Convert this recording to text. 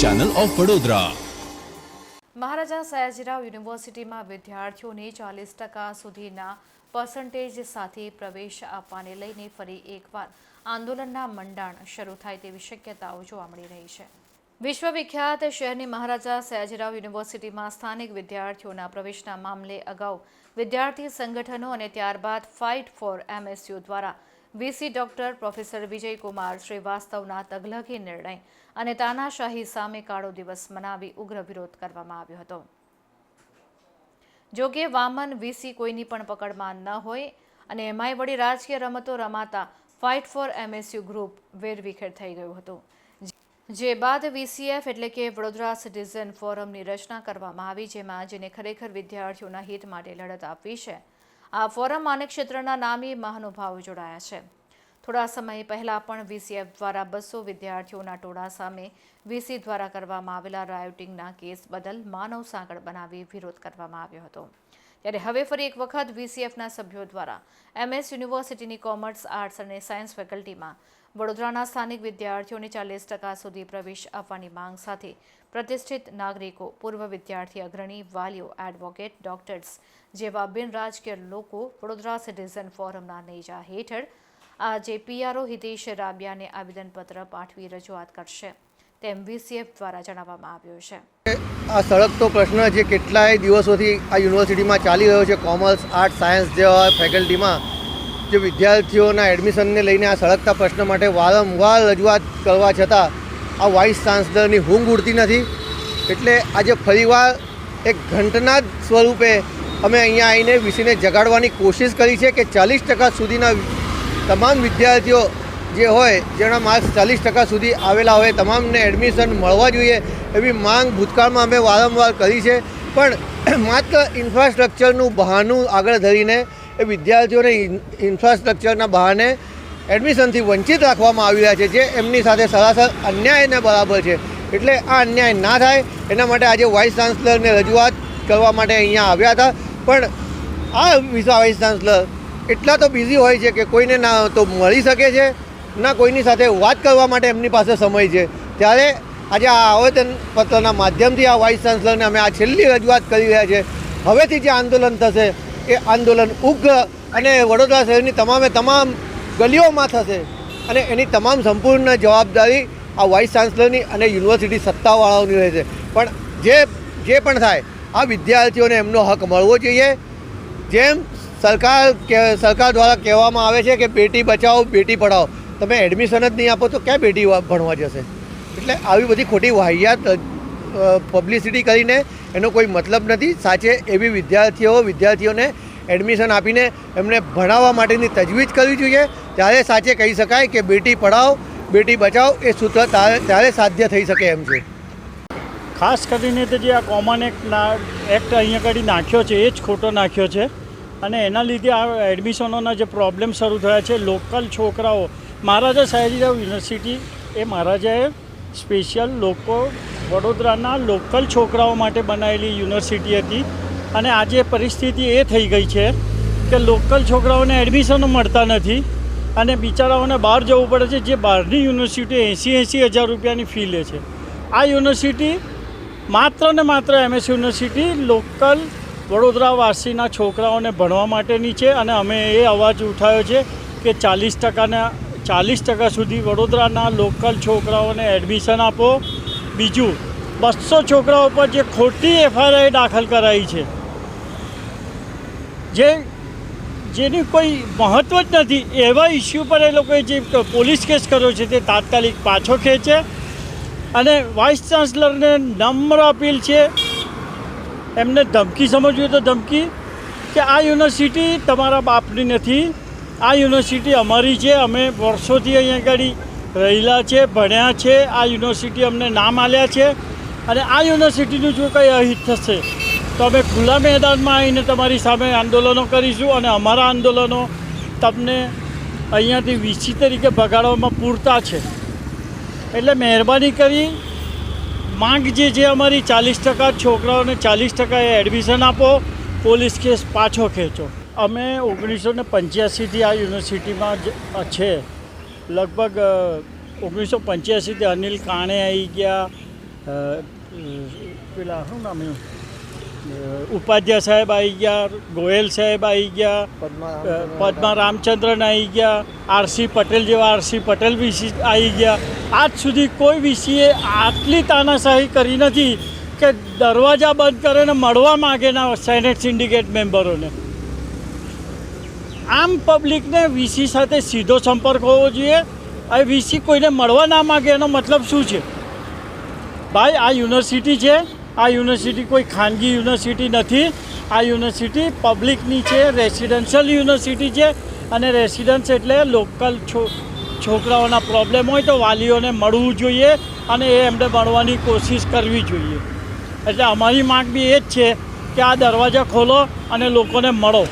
Channel of Vadodara Maharaja Sayajirao યુનિવર્સિટીમાં વિદ્યાર્થીઓને ચાલીસ ટકા સુધીના પર્સન્ટેજ સાથે પ્રવેશ આપવાને લઈને ફરી એકવાર આંદોલનના મંડાણ શરૂ થાય તેવી શક્યતાઓ જોવા મળી રહી છે. વિશ્વવિખ્યાત શહેરની મહારાજા સયાજીરાવ યુનિવર્સિટીમાં સ્થાનિક વિદ્યાર્થીઓના પ્રવેશના મામલે અગાઉ વિદ્યાર્થી સંગઠનો અને ત્યારબાદ ફાઇટ ફોર એમએસયુ દ્વારા વીસી ડોક્ટર પ્રોફેસર વિજયકુમાર શ્રીવાસ્તવના તગલગી નિર્ણય અને તાનાશાહી સામે કાળો દિવસ મનાવી ઉગ્ર વિરોધ કરવામાં આવ્યો હતો. જો કે વામન વીસી કોઈની પણ પકડમાં ન હોય અને એમાંય વળી રાજકીય રમતો રમાતા ફાઇટ ફોર એમએસયુ ગ્રુપ વેરવિખેર થઈ ગયું હતું. જે બાદ વીસીએફ એટલે કે વડોદરા સિટીઝન ફોરમની રચના કરવામાં આવી, જેમાં જેને ખરેખર વિદ્યાર્થીઓના હિત માટે લડત આપવી છે આ ફોરમ અને ક્ષેત્રના નામી મહાનુભાવો જોડાયા છે. થોડા સમય પહેલાં પણ વીસીએફ દ્વારા બસો વિદ્યાર્થીઓના ટોળા સામે વીસી દ્વારા કરવામાં આવેલા રાયોટિંગના કેસ બદલ માનવ સાંકળ બનાવી વિરોધ કરવામાં આવ્યો હતો. ત્યારે હવે ફરી એક વખત વીસીએફના સભ્યો દ્વારા એમએસ યુનિવર્સિટીની કોમર્સ આર્ટ્સ અને સાયન્સ ફેકલ્ટીમાં વડોદરાના સ્થાનિક વિદ્યાર્થીઓને ચાલીસ ટકા સુધી પ્રવેશ આપવાની માંગ સાથે પ્રતિષ્ઠિત નાગરિકો, પૂર્વ વિદ્યાર્થી અગ્રણી, વાલીઓ એડવોકેટ ડોક્ટર્સ જેવા બિન રાજકીય લોકો વડોદરા સિટીઝન ફોરમના નેજા હેઠળ આજે પીઆરઓ હિતેશ રાબિયાને આવેદનપત્ર પાઠવી રજૂઆત કરશે. તેમ વીસીએફ દ્વારા જણાવવામાં આવ્યું છે. આ સળગતો પ્રશ્ન જે કેટલાય દિવસોથી આ યુનિવર્સિટીમાં ચાલી રહ્યો છે, કોમર્સ, આર્ટ, સાયન્સ જેવા ફેકલ્ટીમાં, જે વિદ્યાર્થીઓના એડમિશનને લઈને આ સળગતા પ્રશ્ન માટે વારંવાર રજૂઆત કરવા છતાં આ વાઇસ ચાન્સલરની ઊંઘ ઉડતી નથી. એટલે આજે ફરીવાર એક ઘંટના સ્વરૂપે અમે અહીંયા આવીને વિસીને જગાડવાની કોશિશ કરી છે કે ચાલીસ ટકા સુધીના તમામ વિદ્યાર્થીઓ જે હોય, જેના માર્ક્સ ચાલીસ ટકા સુધી આવેલા હોય, તમામને એડમિશન મળવા જોઈએ એવી માંગ ભૂતકાળમાં અમે વારંવાર કરી છે. પણ માત્ર ઇન્ફ્રાસ્ટ્રક્ચરનું બહાનું આગળ ધરીને એ વિદ્યાર્થીઓને ઇન્ફ્રાસ્ટ્રક્ચરના બહાને એડમિશનથી વંચિત રાખવામાં આવી રહ્યા છે, જે એમની સાથે સરાસર અન્યાયને બરાબર છે. એટલે આ અન્યાય ના થાય, એના માટે આજે વાઇસ ચાન્સલરને રજૂઆત કરવા માટે અહીંયા આવ્યા હતા. પણ આ વિસા વાઇસ ચાન્સલર એટલા તો બિઝી હોય છે કે કોઈને ના તો મળી શકે છે. ના, કોઈની સાથે વાત કરવા માટે એમની પાસે સમય છે. ત્યારે આજે આ આવેદન પત્રના માધ્યમથી આ વાઇસ ચાન્સલરને અમે આ છેલ્લી રજૂઆત કરી રહ્યા છે. હવેથી જે આંદોલન થશે, એ આંદોલન ઉગ્ર અને વડોદરા શહેરની તમામે તમામ ગલીઓમાં થશે અને એની તમામ સંપૂર્ણ જવાબદારી આ વાઇસ ચાન્સલરની અને યુનિવર્સિટી સત્તાવાળાઓની રહેશે પણ જે જે પણ થાય, આ વિદ્યાર્થીઓને એમનો હક મળવો જોઈએ. જેમ સરકાર કે, સરકાર દ્વારા કહેવામાં આવે છે કે બેટી બચાવો બેટી પઢાઓ. તમે એડમિશન જ નહીં આપો તો ક્યાં બેટી ભણવા જશે? એટલે આવી બધી ખોટી વાહિયાત પબ્લિસિટી કરીને એનો કોઈ મતલબ નથી. સાચે એવી વિદ્યાર્થીઓ, વિદ્યાર્થીઓને એડમિશન આપીને એમને ભણાવવા માટેની તજવીજ કરવી જોઈએ. ત્યારે સાચે કહી શકાય કે બેટી પઢાઓ, બેટી બચાવ એ સૂત્ર ત્યારે સાધ્ય થઈ શકે એમ છે. ખાસ કરીને તો જે આ કોમન એક્ટ એક્ટ અહીંયા આગળ નાખ્યો છે, એ જ ખોટો નાખ્યો છે. અને એના લીધે આ એડમિશનોના જે પ્રોબ્લેમ શરૂ થયા છે લોકલ છોકરાઓ, મહારાજા સયાજીરાવ યુનિવર્સિટી એ મહારાજાએ સ્પેશિયલ લોકો વડોદરાના લોકલ છોકરાઓ માટે બનાવેલી યુનિવર્સિટી હતી. અને આજે પરિસ્થિતિ એ થઈ ગઈ છે કે લોકલ છોકરાઓને એડમિશનો મળતા નથી અને બિચારાઓને બહાર જવું પડે છે, જે બહારની યુનિવર્સિટી એંસી એંસી હજાર રૂપિયાની ફી લે છે. આ યુનિવર્સિટી માત્ર ને માત્ર એમએસ યુનિવર્સિટી લોકલ વડોદરા વાસીના છોકરાઓને ભણવા માટેની છે અને અમે એ અવાજ ઉઠાવ્યો છે કે ચાલીસ ટકાના, ચાલીસ ટકા સુધી વડોદરાના લોકલ છોકરાઓને એડમિશન આપો. બીજું, બસો છોકરાઓ પર જે ખોટી એફઆઈઆર દાખલ કરાઈ છે, જે, જેની કોઈ મહત્ત્વ જ નથી, એવા ઇસ્યુ પર એ લોકોએ જે પોલીસ કેસ કર્યો છે તે તાત્કાલિક પાછો ખેંચે. અને વાઇસ ચાન્સલરને નમ્ર અપીલ છે એમને ધમકી સમજવી તો ધમકી કે આ યુનિવર્સિટી તમારા બાપની નથી. આ યુનિવર્સિટી અમારી છે, અમે વર્ષોથી અહીંયા આગળ રહેલા છે, ભણ્યા છે, આ યુનિવર્સિટી અમને નામ આલ્યા છે અને આ યુનિવર્સિટીનું જો કંઈ અહિત થશે, તો અમે ખુલ્લા મેદાનમાં આવીને તમારી સામે આંદોલનો કરીશું અને અમારા આંદોલનો તમને અહીંયાથી વીસી તરીકે ભગાડવામાં પૂરતા છે. એટલે મહેરબાની કરી માંગ જે છે અમારી ચાલીસ ટકા છોકરાઓને ચાલીસ ટકા એડમિશન આપો, પોલીસ કેસ પાછો ખેંચો. અમે ઓગણીસો ને પંચ્યાસીથી આ યુનિવર્સિટીમાં છે. લગભગ ઓગણીસો પંચ્યાસીથી અનિલ કાણે આવી ગયા પેલા શું નામ ઉપાધ્યાય સાહેબ આવી ગયા ગોયલ સાહેબ આવી ગયા પદ્મા રામચંદ્રન આવી ગયા આરસી પટેલ જેવા આરસી પટેલ વિસી આવી ગયા. આજ સુધી કોઈ વિસીએ આટલી તાનાશાહી કરી નથી કે દરવાજા બંધ કરે ને મળવા માગે ના સેનેટ સિન્ડિકેટ મેમ્બરોને. આમ પબ્લિકને વીસી સાથે સીધો સંપર્ક હોવો જોઈએ. આ વીસી કોઈને મળવા ના માગે એનો મતલબ શું છે? ભાઈ આ યુનિવર્સિટી છે. આ યુનિવર્સિટી કોઈ ખાનગી યુનિવર્સિટી નથી. આ યુનિવર્સિટી પબ્લિકની છે, રેસિડેન્શિયલ યુનિવર્સિટી છે અને રેસિડન્સ એટલે લોકલ છો, છોકરાઓના પ્રોબ્લેમ હોય તો વાલીઓને મળવું જોઈએ અને એ એમને મળવાની કોશિશ કરવી જોઈએ. એટલે અમારી માંગ બી એ જ છે કે આ દરવાજા ખોલો અને લોકોને મળો.